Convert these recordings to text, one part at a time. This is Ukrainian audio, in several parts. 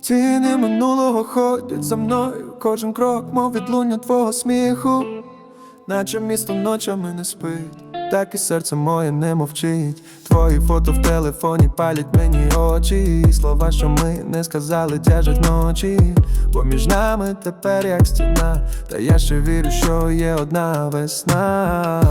Ціни минулого ходять за мною, кожен крок, мов відлуння твого сміху, наче місто ночами не спить, так і серце моє не мовчить. Твої фото в телефоні палять мені очі, слова, що ми не сказали, тяжать ночі, бо між нами тепер як стіна, та я ще вірю, що є одна весна.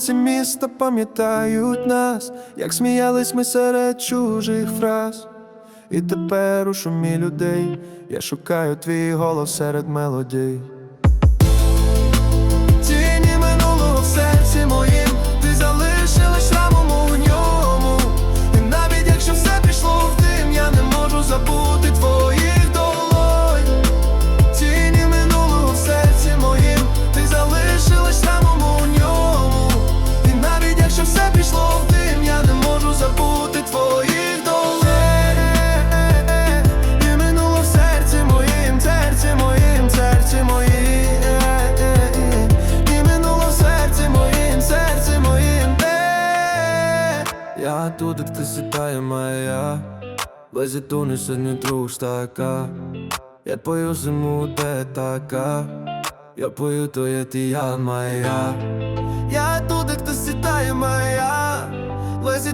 Вулиці міста пам'ятають нас, як сміялись ми серед чужих фраз. І тепер у шумі людей я шукаю твій голос серед мелодій. Тіні минулого в серці моїм, тут, де ти сідає моя. Лезі туни сьогодні друг така. Я пою зиму, де така. Я пою, то є ти я моя. Я тут, де хтось сідає моя. Лезі